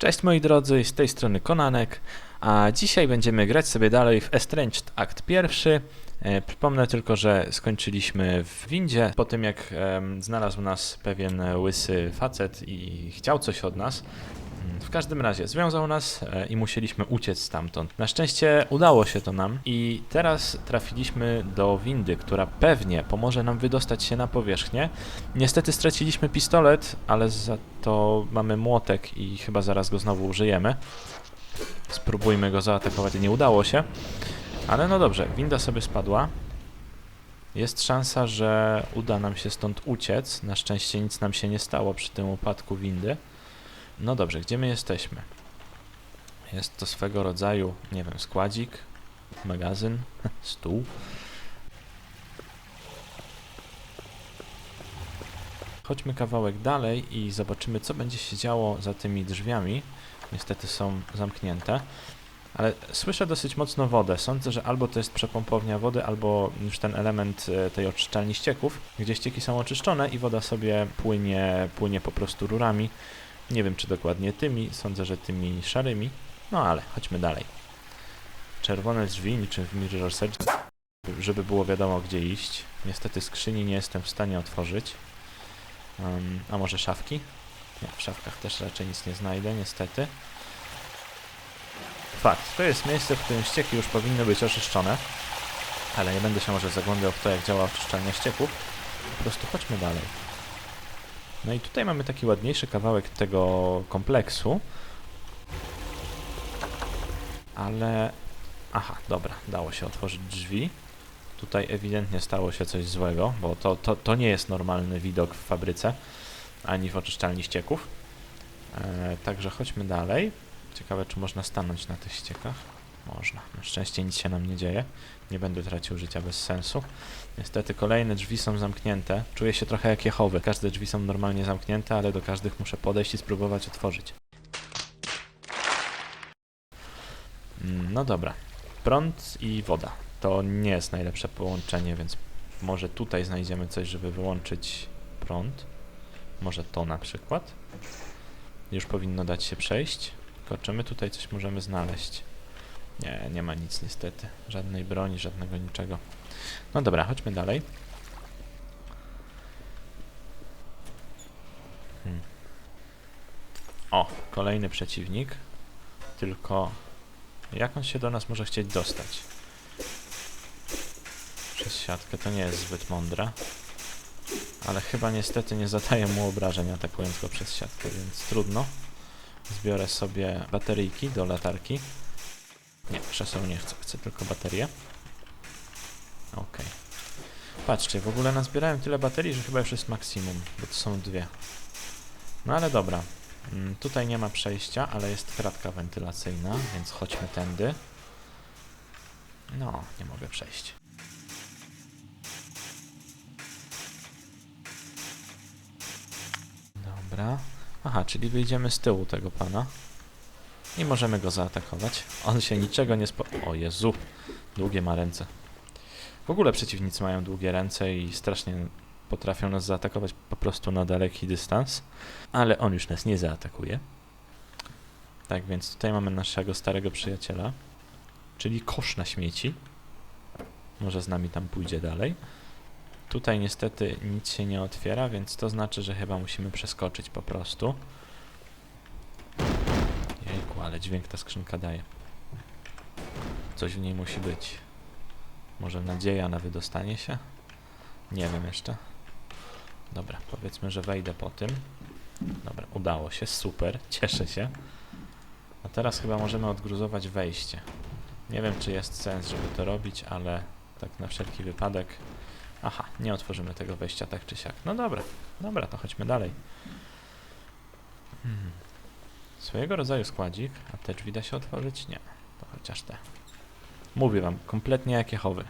Cześć moi drodzy, z tej strony Konanek, a dzisiaj będziemy grać sobie dalej w Estranged Act pierwszy. E, przypomnę tylko, że skończyliśmy w windzie po tym jak znalazł nas pewien łysy facet i chciał coś od nas. W każdym razie związał nas e, i musieliśmy uciec stamtąd. Na szczęście udało się to nam i teraz trafiliśmy do windy, która pewnie pomoże nam wydostać się na powierzchnię. Niestety straciliśmy pistolet, ale za to mamy młotek i chyba zaraz go znowu użyjemy. Spróbujmy go zaatakować. Nie udało się. Ale no dobrze, winda sobie spadła. Jest szansa, że uda nam się stąd uciec. Na szczęście nic nam się nie stało przy tym upadku windy. No dobrze, gdzie my jesteśmy? Jest to swego rodzaju, nie wiem, składzik, magazyn, stół. Chodźmy kawałek dalej i zobaczymy, co będzie się działo za tymi drzwiami. Niestety są zamknięte. Ale słyszę dosyć mocno wodę. Sądzę, że albo to jest przepompownia wody, albo już ten element e, tej oczyszczalni ścieków, gdzie ścieki są oczyszczone i woda sobie płynie, płynie po prostu rurami. Nie wiem, czy dokładnie tymi. Sądzę, że tymi szarymi. No ale chodźmy dalej. Czerwone drzwi, niczym w Mirror's Edge, żeby było wiadomo, gdzie iść. Niestety skrzyni nie jestem w stanie otworzyć. Um, a może szafki? Nie, w szafkach też raczej nic nie znajdę, niestety. Fakt, to jest miejsce, w którym ścieki już powinny być oczyszczone. Ale nie będę się może zagłębiał w to, jak działa oczyszczalnia ścieków. Po prostu chodźmy dalej. No i tutaj mamy taki ładniejszy kawałek tego kompleksu. Ale... Aha, dobra, dało się otworzyć drzwi. Tutaj ewidentnie stało się coś złego, bo to, to, to nie jest normalny widok w fabryce, ani w oczyszczalni ścieków. E, także chodźmy dalej. Ciekawe, czy można stanąć na tych ściekach. Można. Na szczęście nic się nam nie dzieje. Nie będę tracił życia bez sensu. Niestety kolejne drzwi są zamknięte. Czuję się trochę jak Jehowy. Każde drzwi są normalnie zamknięte, ale do każdych muszę podejść i spróbować otworzyć. Mm, No dobra. Prąd i woda. To nie jest najlepsze połączenie, więc może tutaj znajdziemy coś, żeby wyłączyć prąd. Może to na przykład. Już powinno dać się przejść. Tylko czy my tutaj coś możemy znaleźć? Nie, nie ma nic niestety. Żadnej broni, żadnego niczego. No dobra, chodźmy dalej. Hmm. O, kolejny przeciwnik. Tylko jak on się do nas może chcieć dostać? Przez siatkę to nie jest zbyt mądre. Ale chyba niestety nie zadaje mu obrażeń atakując go przez siatkę, więc trudno. Zbiorę sobie bateryjki do latarki. Nie, krzeseł nie chcę, chcę tylko baterię. Okej. Patrzcie, w ogóle nazbierałem tyle baterii, że chyba już jest maksimum, bo to są dwie. No ale dobra. Mm, tutaj nie ma przejścia, ale jest kratka wentylacyjna, więc chodźmy tędy. No, nie mogę przejść. Dobra. Aha, czyli wyjdziemy z tyłu tego pana. I możemy go zaatakować. On się niczego nie spo... O Jezu, długie ma ręce. W ogóle przeciwnicy mają długie ręce i strasznie potrafią nas zaatakować po prostu na daleki dystans. Ale on już nas nie zaatakuje. Tak więc tutaj mamy naszego starego przyjaciela. Czyli kosz na śmieci. Może z nami tam pójdzie dalej. Tutaj niestety nic się nie otwiera, więc to znaczy, że chyba musimy przeskoczyć po prostu. Jejku, ale dźwięk ta skrzynka daje. Coś w niej musi być. Może nadzieja na wydostanie się? Nie wiem jeszcze. Dobra, powiedzmy, że wejdę po tym. Dobra, udało się, super, cieszę się. A teraz chyba możemy odgruzować wejście. Nie wiem, czy jest sens, żeby to robić, ale tak na wszelki wypadek Aha, nie otworzymy tego wejścia tak czy siak. No dobra, dobra, to chodźmy dalej. Hmm. Swojego rodzaju składzik, a te drzwi da się otworzyć? Nie, to chociaż te. Mówię wam, kompletnie jak Jehowy.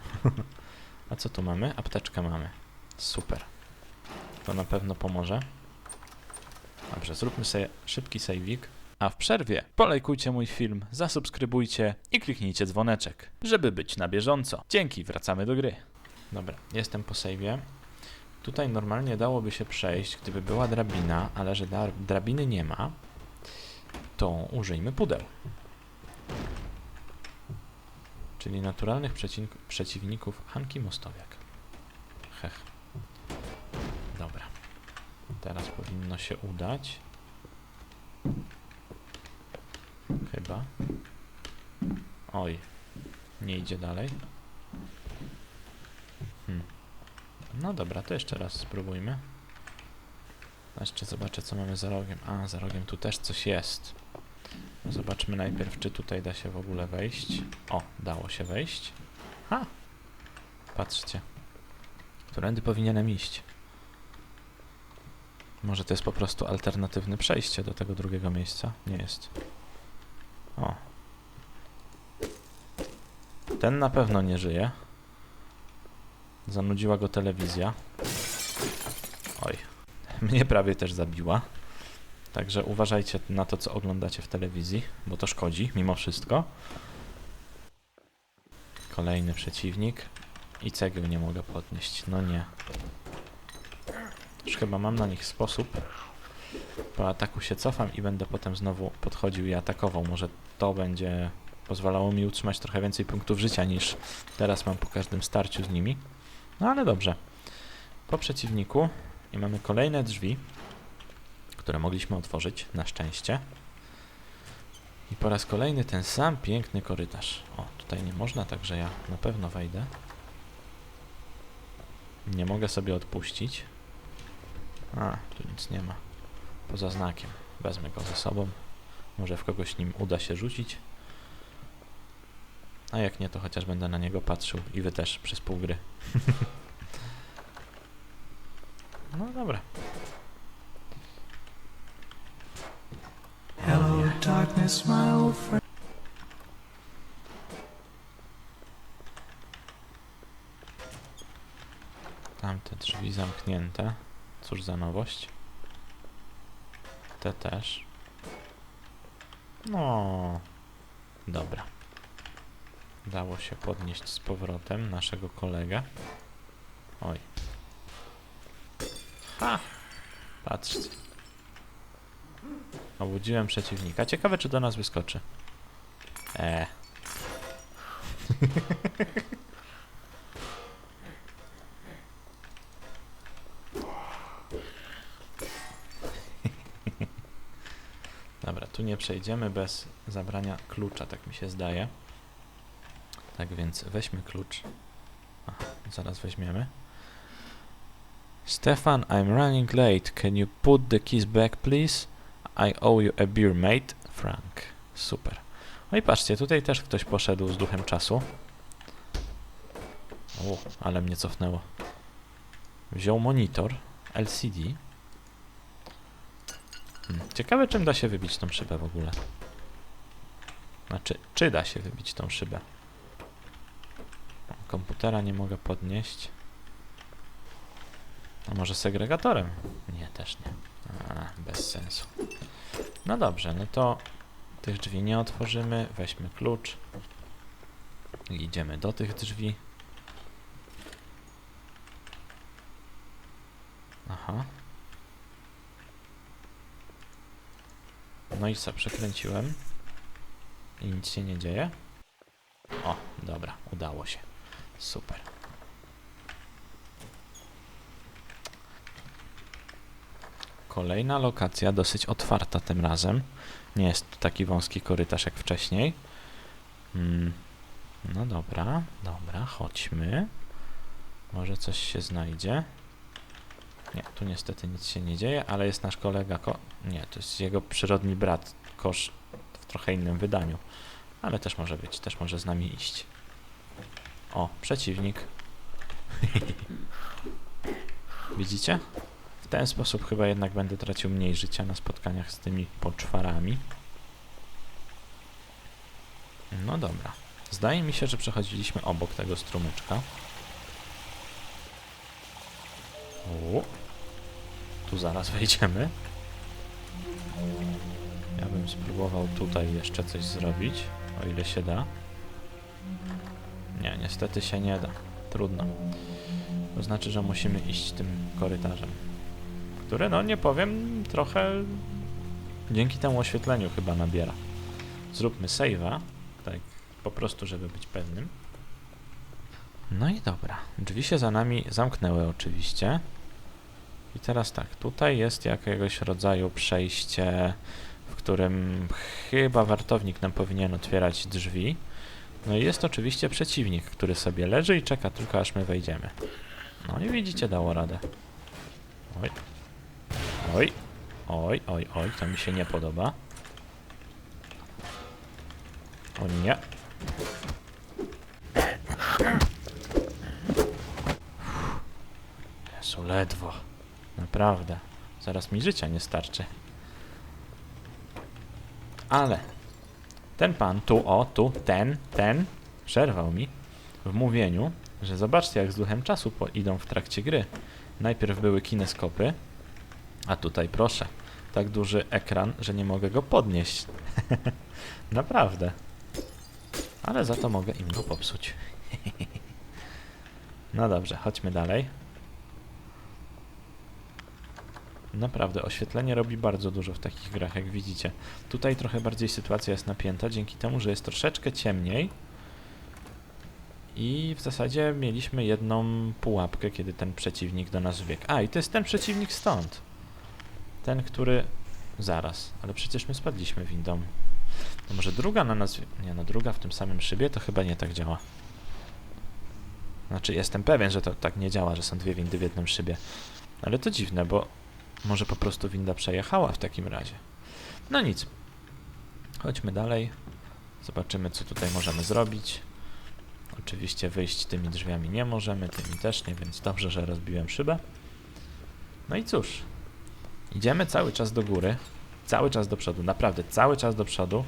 a co tu mamy? Apteczkę mamy. Super. To na pewno pomoże. Dobrze, zróbmy sobie szybki saveik. A w przerwie polajkujcie mój film, zasubskrybujcie i kliknijcie dzwoneczek, żeby być na bieżąco. Dzięki, wracamy do gry. Dobra, jestem po save'ie. Tutaj normalnie dałoby się przejść, gdyby była drabina, ale że drabiny nie ma, to użyjmy pudeł. Czyli naturalnych przeciwników Hanki Mostowiak. Hech. Dobra. Teraz powinno się udać. Chyba. Oj. Nie idzie dalej. Hmm. No dobra, to jeszcze raz spróbujmy. Jeszcze zobaczę, co mamy za rogiem. A, za rogiem tu też coś jest. Zobaczmy najpierw, czy tutaj da się w ogóle wejść. O, dało się wejść. Ha! Patrzcie. Którędy powinienem iść? Może to jest po prostu alternatywne przejście do tego drugiego miejsca? Nie jest. O. Ten na pewno nie żyje. Zanudziła go telewizja. Oj. Mnie prawie też zabiła. Także uważajcie na to, co oglądacie w telewizji, bo to szkodzi mimo wszystko. Kolejny przeciwnik. I cegieł nie mogę podnieść. No nie. Już chyba mam na nich sposób. Po ataku się cofam i będę potem znowu podchodził i atakował. Może to będzie pozwalało mi utrzymać trochę więcej punktów życia niż teraz mam po każdym starciu z nimi. No ale dobrze. Po przeciwniku i mamy kolejne drzwi, które mogliśmy otworzyć, na szczęście. I po raz kolejny ten sam piękny korytarz. O, tutaj nie można, także ja na pewno wejdę. Nie mogę sobie odpuścić. A, tu nic nie ma. Poza znakiem. Wezmę go ze sobą. Może w kogoś nim uda się rzucić. A jak nie, to chociaż będę na niego patrzył i wy też przez pół gry. no dobra. Darkness, my old friend. Tamte drzwi zamknięte. Cóż za nowość. Te też. No. Dobra. Dało się podnieść z powrotem naszego kolegę. Oj. Ha! Patrzcie. Obudziłem przeciwnika. Ciekawe, czy do nas wyskoczy. Eee. Dobra, tu nie przejdziemy bez zabrania klucza, tak mi się zdaje. Tak więc weźmy klucz. Aha, zaraz weźmiemy. Stefan, I'm running late. Can you put the keys back, please? I owe you a beer, mate. Frank. Super. No i patrzcie, tutaj też ktoś poszedł z duchem czasu. O, ale mnie cofnęło. Wziął monitor LCD. Hmm. Ciekawe, czym da się wybić tą szybę w ogóle. Znaczy, czy da się wybić tą szybę? Komputera nie mogę podnieść. A może segregatorem? Nie, też nie. A, bez sensu. No dobrze, no to tych drzwi nie otworzymy. Weźmy klucz. I idziemy do tych drzwi. Aha. No i co, przekręciłem. I nic się nie dzieje. O, dobra, udało się. Super. Kolejna lokacja, dosyć otwarta tym razem. Nie jest to taki wąski korytarz jak wcześniej. Mm. No dobra, dobra, chodźmy. Może coś się znajdzie. Nie, tu niestety nic się nie dzieje, ale jest nasz kolega ko... Nie, to jest jego przyrodni brat, kosz w trochę innym wydaniu. Ale też może być, też może z nami iść. O, przeciwnik. Widzicie? Ten sposób chyba jednak będę tracił mniej życia na spotkaniach z tymi poczwarami. No dobra. Zdaje mi się, że przechodziliśmy obok tego strumyczka. U. Tu zaraz wejdziemy. Ja bym spróbował tutaj jeszcze coś zrobić, o ile się da. Nie, niestety się nie da. Trudno. To znaczy, że musimy iść tym korytarzem. Który, no nie powiem, trochę dzięki temu oświetleniu chyba nabiera. Zróbmy save'a, tak po prostu, żeby być pewnym. No i dobra, drzwi się za nami zamknęły oczywiście. I teraz tak, tutaj jest jakiegoś rodzaju przejście, w którym chyba wartownik nam powinien otwierać drzwi. No i jest oczywiście przeciwnik, który sobie leży i czeka tylko aż my wejdziemy. No i widzicie, dało radę. Oj. Oj. Oj, oj, oj, to mi się nie podoba. O nie. Jezu, ledwo. Naprawdę. Zaraz mi życia nie starczy. Ale ten pan tu, o, tu, ten, ten, przerwał mi w mówieniu, że zobaczcie jak z duchem czasu idą w trakcie gry. Najpierw były kineskopy, a tutaj proszę, tak duży ekran, że nie mogę go podnieść. Naprawdę. Ale za to mogę im go popsuć. no dobrze, chodźmy dalej. Naprawdę, oświetlenie robi bardzo dużo w takich grach, jak widzicie. Tutaj trochę bardziej sytuacja jest napięta, dzięki temu, że jest troszeczkę ciemniej. I w zasadzie mieliśmy jedną pułapkę, kiedy ten przeciwnik do nas wbiegł. A, i to jest ten przeciwnik stąd. Ten, który... Zaraz, ale przecież my spadliśmy windą. Może druga na nas... Nie no, druga w tym samym szybie to chyba nie tak działa. Znaczy, jestem pewien, że to tak nie działa, że są dwie windy w jednym szybie. Ale to dziwne, bo może po prostu winda przejechała w takim razie. No nic. Chodźmy dalej. Zobaczymy, co tutaj możemy zrobić. Oczywiście wyjść tymi drzwiami nie możemy, tymi też nie, więc dobrze, że rozbiłem szybę. No i cóż. Idziemy cały czas do góry. Cały czas do przodu. Naprawdę, cały czas do przodu.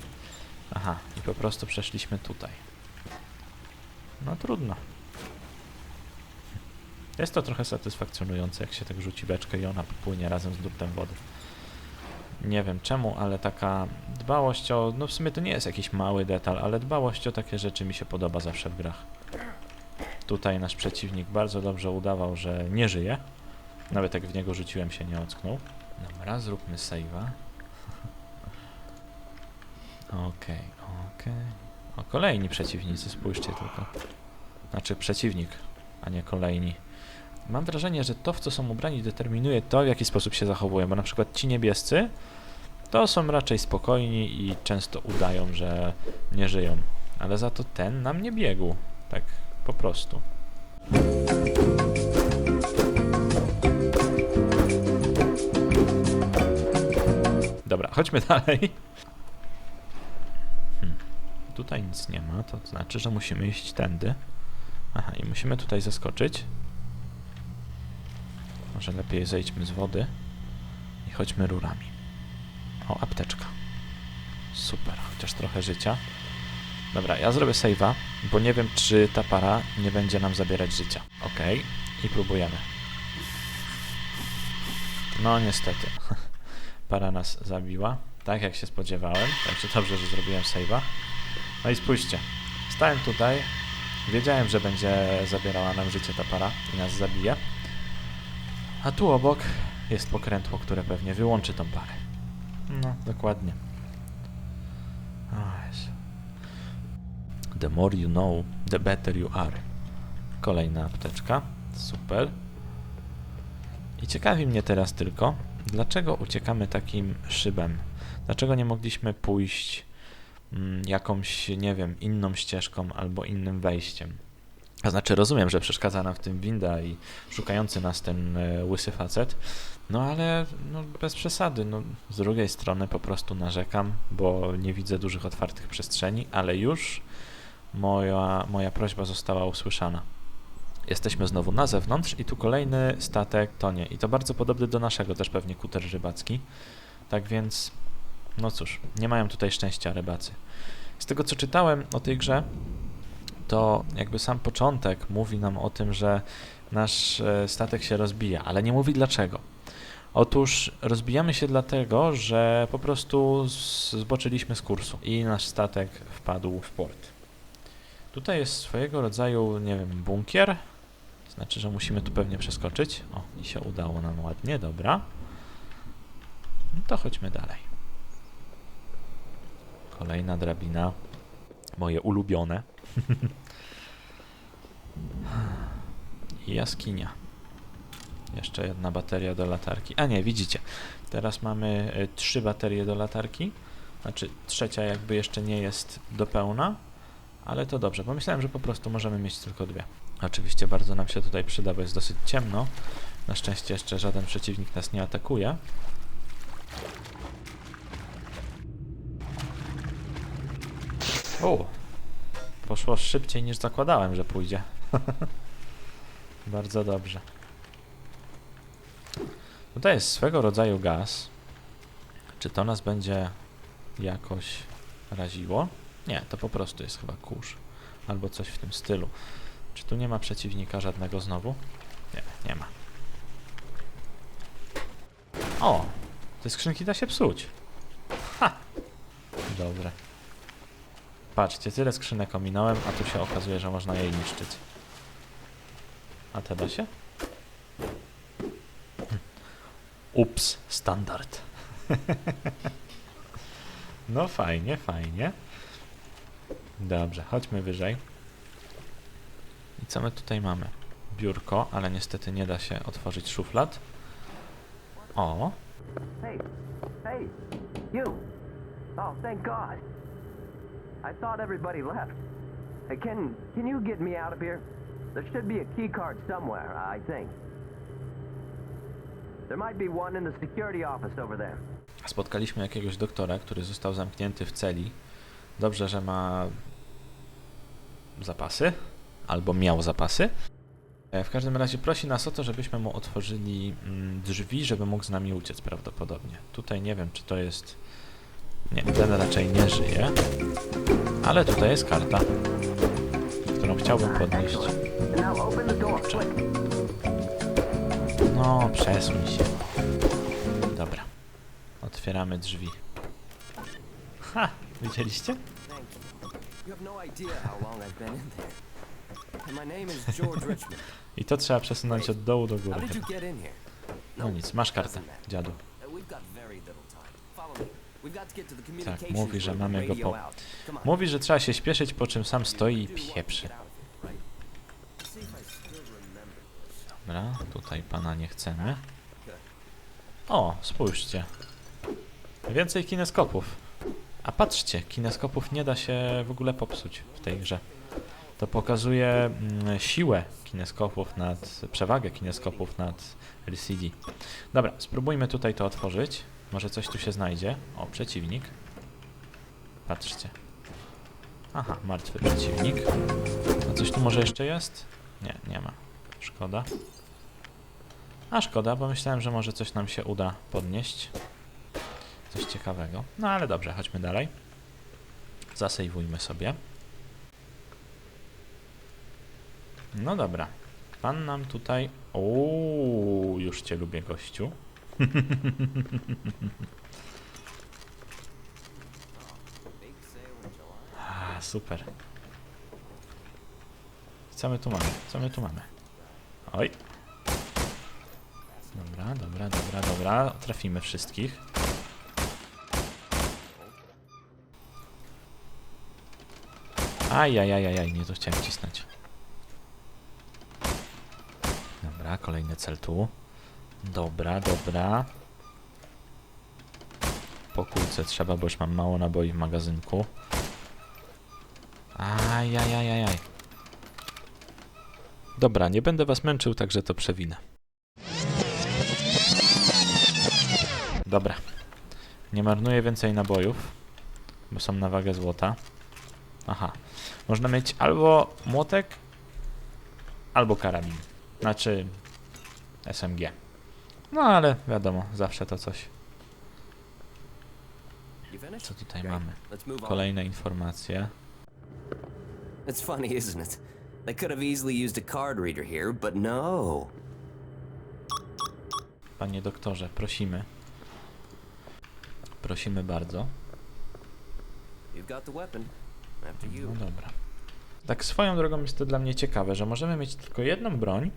Aha, i po prostu przeszliśmy tutaj. No trudno. Jest to trochę satysfakcjonujące, jak się tak rzuci beczkę i ona popłynie razem z durtem wody. Nie wiem czemu, ale taka dbałość o... No w sumie to nie jest jakiś mały detal, ale dbałość o takie rzeczy mi się podoba zawsze w grach. Tutaj nasz przeciwnik bardzo dobrze udawał, że nie żyje. Nawet jak w niego rzuciłem się nie ocknął. Dobra, zróbmy save'a. Okej, okej. O, kolejni przeciwnicy, spójrzcie tylko. Znaczy przeciwnik, a nie kolejni. Mam wrażenie, że to, w co są ubrani, determinuje to, w jaki sposób się zachowują, bo na przykład ci niebiescy to są raczej spokojni i często udają, że nie żyją. Ale za to ten nam nie biegł. Tak po prostu. Dobra, chodźmy dalej. Hmm. Tutaj nic nie ma, to znaczy, że musimy iść tędy. Aha, i musimy tutaj zaskoczyć. Może lepiej zejdźmy z wody i chodźmy rurami. O, apteczka. Super, chociaż trochę życia. Dobra, ja zrobię save'a, bo nie wiem, czy ta para nie będzie nam zabierać życia. Okej, i próbujemy. No niestety. para nas zabiła, tak jak się spodziewałem, także dobrze, że zrobiłem save'a. No i spójrzcie, stałem tutaj, wiedziałem, że będzie zabierała nam życie ta para i nas zabije. A tu obok jest pokrętło, które pewnie wyłączy tą parę. No, dokładnie. The more you know, the better you are. Kolejna apteczka. Super. I ciekawi mnie teraz tylko, dlaczego uciekamy takim szybem? Dlaczego nie mogliśmy pójść mm, jakąś, nie wiem, inną ścieżką albo innym wejściem? A znaczy, rozumiem, że przeszkadza nam w tym winda i szukający nas ten e, łysy facet, no ale no, bez przesady. No, z drugiej strony po prostu narzekam, bo nie widzę dużych otwartych przestrzeni, ale już moja, moja prośba została usłyszana. Jesteśmy znowu na zewnątrz i tu kolejny statek tonie. I to bardzo podobny do naszego, też pewnie kuter rybacki. Tak więc, no cóż, nie mają tutaj szczęścia rybacy. Z tego co czytałem o tej grze, to jakby sam początek mówi nam o tym, że nasz e, statek się rozbija, ale nie mówi dlaczego. Otóż rozbijamy się dlatego, że po prostu zboczyliśmy z kursu i nasz statek wpadł w port. Tutaj jest swojego rodzaju, nie wiem, bunkier. Znaczy, że musimy tu pewnie przeskoczyć. O, i się udało nam ładnie, dobra. No to chodźmy dalej. Kolejna drabina. Moje ulubione. Jaskinia. Jeszcze jedna bateria do latarki. A nie, widzicie. Teraz mamy y, trzy baterie do latarki. Znaczy trzecia jakby jeszcze nie jest do pełna. Ale to dobrze. Pomyślałem, że po prostu możemy mieć tylko dwie. Oczywiście bardzo nam się tutaj przyda, bo jest dosyć ciemno. Na szczęście jeszcze żaden przeciwnik nas nie atakuje. O! Poszło szybciej niż zakładałem, że pójdzie. Bardzo dobrze. Tutaj jest swego rodzaju gaz. Czy to nas będzie jakoś raziło? Nie, to po prostu jest chyba kurz. Albo coś w tym stylu. Czy tu nie ma przeciwnika żadnego znowu? Nie, nie ma. O! Te skrzynki da się psuć. Ha! Dobre. Patrzcie, tyle skrzynek ominąłem, a tu się okazuje, że można jej niszczyć. A te da się? Hm. Ups, standard. no fajnie, fajnie. Dobrze, chodźmy wyżej. I co my tutaj mamy? Biurko, ale niestety nie da się otworzyć szuflad. O, Hey, hey, you! Oh, thank God! I thought everybody left. Hey, can can you get me out of here? There should be a key card somewhere, I think. There might be one in the security office over there. spotkaliśmy jakiegoś doktora, który został zamknięty w celi. Dobrze, że ma zapasy, albo miał zapasy. E, W każdym razie prosi nas o to, żebyśmy mu otworzyli mm, drzwi, żeby mógł z nami uciec prawdopodobnie. Tutaj nie wiem, czy to jest... Nie, ten raczej nie żyje. Ale tutaj jest karta, którą chciałbym podnieść. Quick! No, przesuń się. Dobra. Otwieramy drzwi. Ha! Widzieliście? I to trzeba przesunąć od dołu do góry. No nic, masz kartę, dziadu. Uh, Tak, mówi, że mamy go po... Mówi, że trzeba się śpieszyć, po czym sam stoi i pieprzy. Dobra, tutaj pana nie chcemy. O, spójrzcie. Więcej kineskopów. A patrzcie, kineskopów nie da się w ogóle popsuć w tej grze. To pokazuje mm, siłę kineskopów nad, przewagę kineskopów nad LCD. Dobra, spróbujmy tutaj to otworzyć. Może coś tu się znajdzie. O, przeciwnik. Patrzcie. Aha, martwy przeciwnik. A coś tu może jeszcze jest? Nie, nie ma. Szkoda. A szkoda, bo myślałem, że może coś nam się uda podnieść. Coś ciekawego. No ale dobrze, chodźmy dalej. Zasejwujmy sobie. No dobra. Pan nam tutaj... Uuu, już cię lubię, gościu. A, super. Co my tu mamy? Co my tu mamy? Oj. Dobra, dobra, dobra, dobra. Trafimy wszystkich. Ajajajajaj, nie to chciałem cisnąć. Dobra, kolejny cel tu. Dobra, dobra. Po kulce trzeba, bo już mam mało naboi w magazynku. Ajajajajaj. Dobra, nie będę was męczył, także to przewinę. Dobra. Nie marnuję więcej nabojów, bo są na wagę złota. Aha. Można mieć albo młotek, albo karabin. Znaczy SMG. No ale wiadomo, zawsze to coś. Co tutaj mamy? Kolejne informacje. It's funny, isn't it? They could have easily used a card reader here, but no. Panie doktorze, prosimy. Prosimy bardzo. No dobra. Tak swoją drogą jest to dla mnie ciekawe, że możemy mieć tylko jedną broń,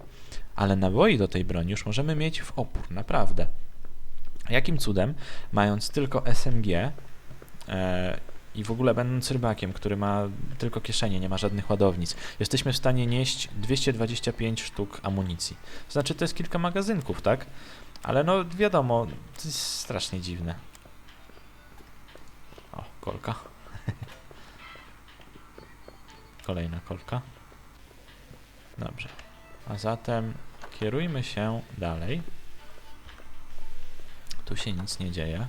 ale naboi do tej broni już możemy mieć w opór, naprawdę. Jakim cudem, mając tylko SMG, e, i w ogóle będąc rybakiem, który ma tylko kieszenie, nie ma żadnych ładownic, jesteśmy w stanie nieść 225 sztuk amunicji. Znaczy to jest kilka magazynków, tak? Ale no wiadomo, to jest strasznie dziwne. O, kolka. Kolejna kolka. Dobrze. A zatem kierujmy się dalej. Tu się nic nie dzieje.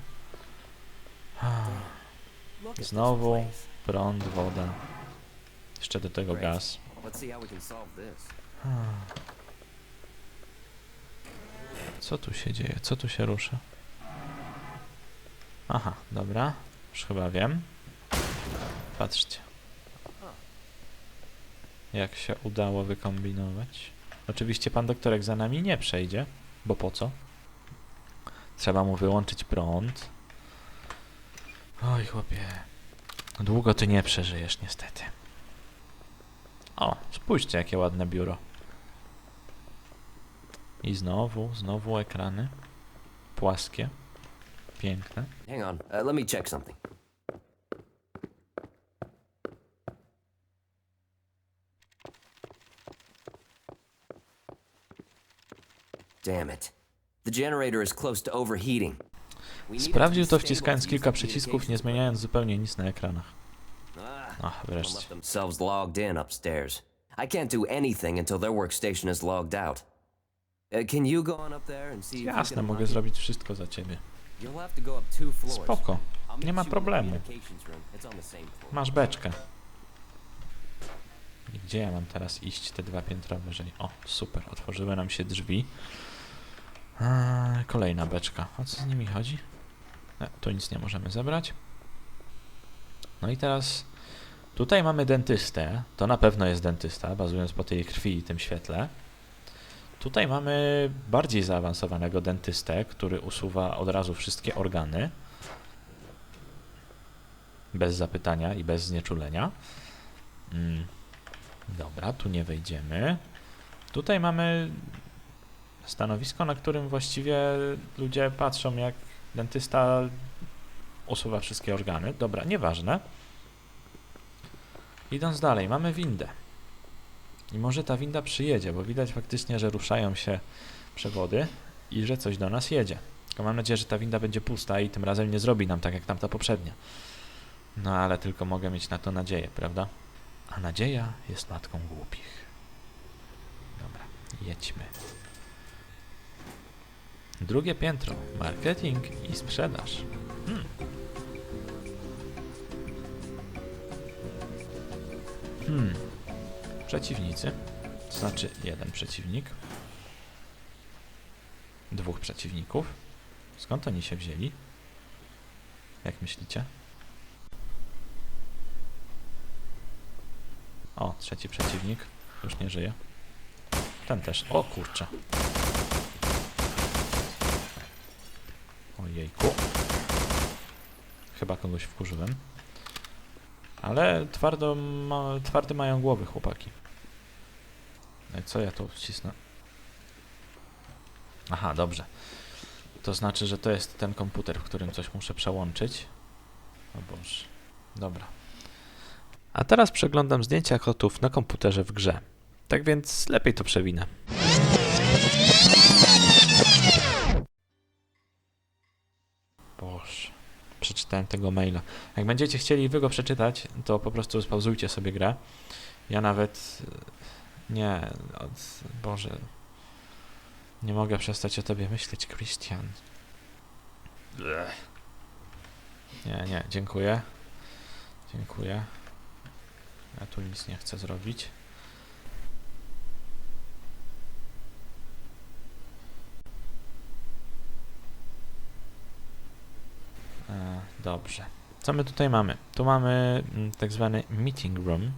Znowu prąd, woda. Jeszcze do tego gaz. Co tu się dzieje? Co tu się rusza? Aha, dobra. Już chyba wiem. Patrzcie. Jak się udało wykombinować. Oczywiście pan doktorek za nami nie przejdzie, bo po co? Trzeba mu wyłączyć prąd. Oj, chłopie. Długo ty nie przeżyjesz, niestety. O, spójrzcie, jakie ładne biuro. I znowu, znowu ekrany. Płaskie. Piękne. Hang on. Uh, let me check something. Damn it. The generator is close to overheating. Sprawdził to wciskając kilka przycisków, nie zmieniając zupełnie nic na ekranach. Ah, Ach, wreszcie. themselves logged in upstairs. I can't do anything until their workstation is logged out. Uh, can you go on up there and see Jasne, mogę zrobić wszystko za ciebie. Spoko. Nie ma problemu. Masz beczkę. I gdzie ja mam teraz iść te dwa piętra wyżej? O, super, otworzyły nam się drzwi. A, kolejna beczka. O co z nimi chodzi? E, tu nic nie możemy zebrać. No i teraz tutaj mamy dentystę. To na pewno jest dentysta, bazując po tej krwi i tym świetle. Tutaj mamy bardziej zaawansowanego dentystę, który usuwa od razu wszystkie organy bez zapytania i bez znieczulenia. Mm. Dobra, tu nie wejdziemy. Tutaj mamy stanowisko, na którym właściwie ludzie patrzą, jak dentysta usuwa wszystkie organy. Dobra, nieważne. Idąc dalej, mamy windę. I może ta winda przyjedzie, bo widać faktycznie, że ruszają się przewody i że coś do nas jedzie. Tylko mam nadzieję, że ta winda będzie pusta i tym razem nie zrobi nam tak jak tamta poprzednia. No ale tylko mogę mieć na to nadzieję, prawda? A nadzieja jest matką głupich. Dobra, jedźmy. Drugie piętro. Marketing i sprzedaż. Hmm. Hmm. Przeciwnicy. To znaczy jeden przeciwnik. Dwóch przeciwników. Skąd oni się wzięli? Jak myślicie? O, trzeci przeciwnik. Już nie żyje. Ten też. O kurczę. Ojejku. Chyba kogoś wkurzyłem. Ale twardo ma, twarde mają głowy chłopaki. No co ja tu wcisnę? Aha, dobrze. To znaczy, że to jest ten komputer, w którym coś muszę przełączyć. O Boże. Dobra. A teraz przeglądam zdjęcia kotów na komputerze w grze. Tak więc lepiej to przewinę. Przeczytałem tego maila. Jak będziecie chcieli wy go przeczytać, to po prostu spauzujcie sobie grę. Ja nawet... e, Nie... Od... Boże... Nie mogę przestać o tobie myśleć, Christian. Nie, nie, dziękuję. Dziękuję. Ja tu nic nie chcę zrobić. Dobrze. Co my tutaj mamy? Tu mamy mm, tak zwany meeting room.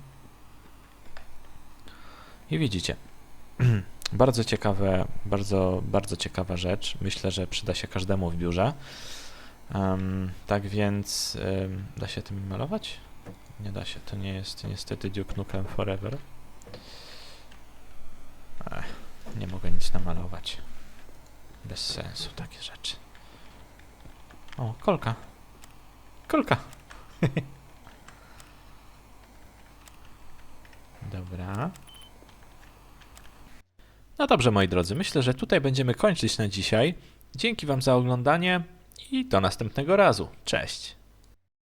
I widzicie. bardzo ciekawe, bardzo, bardzo ciekawa rzecz. Myślę, że przyda się każdemu w biurze. Em, tak więc em, da się tym malować? Nie da się, to nie jest niestety Duke Nukem Forever. Ech, nie mogę nic namalować. Bez sensu takie rzeczy. O, kolka. Kolka. Dobra. No dobrze, moi drodzy, myślę, że tutaj będziemy kończyć na dzisiaj. Dzięki Wam za oglądanie i do następnego razu. Cześć!